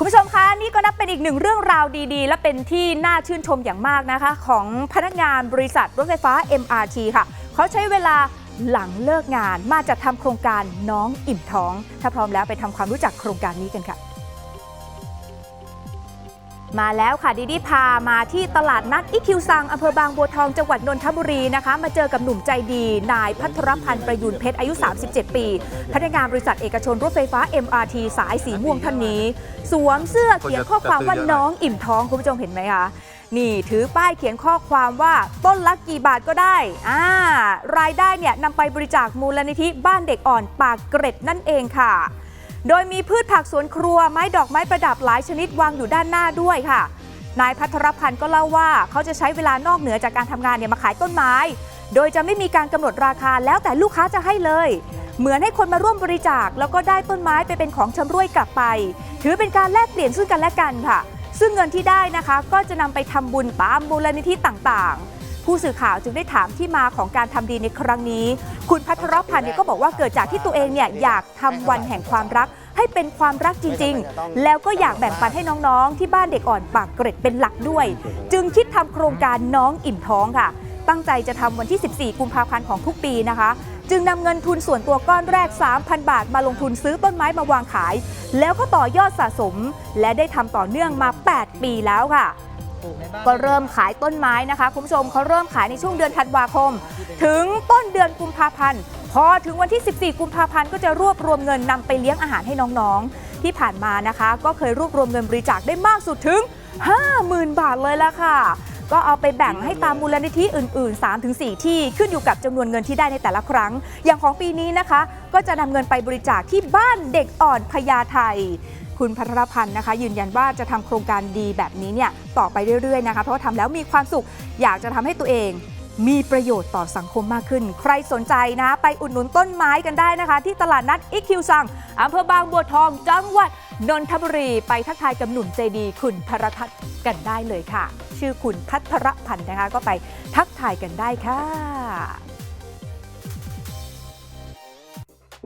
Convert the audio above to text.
คุณผู้ชมคะนี่ก็นับเป็นอีกหนึ่งเรื่องราวดีๆ และเป็นที่น่าชื่นชมอย่างมากนะคะ ของพนักงานบริษัทรถไฟฟ้า MRT ค่ะ เขาใช้เวลาหลังเลิกงานมาจัดทำโครงการน้องอิ่มท้อง ถ้าพร้อมแล้วไปทำความรู้จักโครงการนี้กันค่ะ มาแล้วค่ะดีดีพามาที่ตลาดนัดอิคิวซังอำเภอบางบัวทองจังหวัดนนทบุรีนะคะ มาเจอกับหนุ่มใจดี นายพัทรพันธ์ประยุนเพชรอายุ 37 ปี พนักงานบริษัทเอกชนรถไฟฟ้า MRT สายสีม่วงท่านนี้ สวมเสื้อเขียนข้อความว่าน้องอิ่มท้องคุณผู้ชมเห็นไหมคะนี่ถือป้ายเขียนข้อความว่าต้นละกี่บาทก็ได้อ่ารายได้เนี่ยนำไปบริจาคมูลนิธิบ้านเด็กอ่อนปากเกร็ดนั่นเองค่ะ โดยมีพืชผักสวนครัวไม้ดอกไม้ประดับหลายชนิดวางอยู่ด้านหน้าด้วยค่ะ นายพัทรพันธ์ก็เล่าว่าเขาจะใช้เวลานอกเหนือจากการทำงานเนี่ยมาขายต้นไม้ โดยจะไม่มีการกำหนดราคาแล้วแต่ลูกค้าจะให้เลย เหมือนให้คนมาร่วมบริจาค แล้วก็ได้ต้นไม้ไปเป็นของชำรวยกลับไป ถือเป็นการแลกเปลี่ยนซึ่งกันและกันค่ะ ซึ่งเงินที่ได้นะคะ ก็จะนำไปทำบุญตามมูลนิธิต่างๆ ผู้สื่อข่าวจึงได้ถามที่มาของการทำดีในครั้งนี้ คุณพัทรพันธ์เนี่ยก็บอกว่าเกิดจากที่ตัวเองเนี่ยอยากทำวันแห่งความรัก ให้เป็นความรักจริง ๆ แล้วก็อยากแบ่งปันให้น้องๆ ที่บ้านเด็กอ่อนปากเกร็ดเป็นหลักด้วย จึงคิดทำโครงการน้องอิ่มท้องค่ะ ตั้งใจจะทำวันที่ 14 กุมภาพันธ์ของทุกปีนะคะจึงนำเงินทุนส่วนตัวก้อนแรก 3,000 บาทมาลงทุนซื้อต้นไม้มาวางขาย แล้วก็ต่อยอดสะสม และได้ทำต่อเนื่องมา 8 ปีแล้วค่ะ ก็เริ่มขายต้นไม้นะคะ คุณผู้ชมเขาเริ่มขายในช่วงเดือนธันวาคม ถึงต้นเดือนกุมภาพันธ์ พอถึงวันที่ 14 กุมภาพันธ์ก็จะรวบรวมเงินนำไปเลี้ยงอาหารให้น้องๆ ที่ผ่านมานะคะ ก็เคยรวบรวมเงินบริจาคได้มากสุดถึง 50,000 บาทเลยละค่ะ ก็เอาไปแบ่งให้ตามมูลนิธิอื่น ๆ 3-4 ที่ขึ้นอยู่กับจำนวนเงินที่ได้ในแต่ละครั้ง อย่างของปีนี้นะคะ ก็จะนำเงินไปบริจาคที่บ้านเด็กอ่อนพญาไท คุณพัทรพันธ์นะคะ ยืนยันว่าจะทำโครงการดีแบบนี้เนี่ยต่อไปเรื่อยๆนะคะ เพราะว่าทำแล้วมีความสุขอยากจะทำให้ตัวเองมีประโยชน์ต่อสังคมมากขึ้น ใครสนใจนะ ไปอุดหนุนต้นไม้กันได้นะคะ ที่ตลาดนัดอิคิวซังอำเภอบางบัวทอง จังหวัดนนทบุรี ไปทักทายกับหนุ่มใจดี คุณพรทัศน์กันได้เลยค่ะ ชื่อคุณพัทรพันธ์นะคะ ก็ไปทักทายกันได้ค่ะ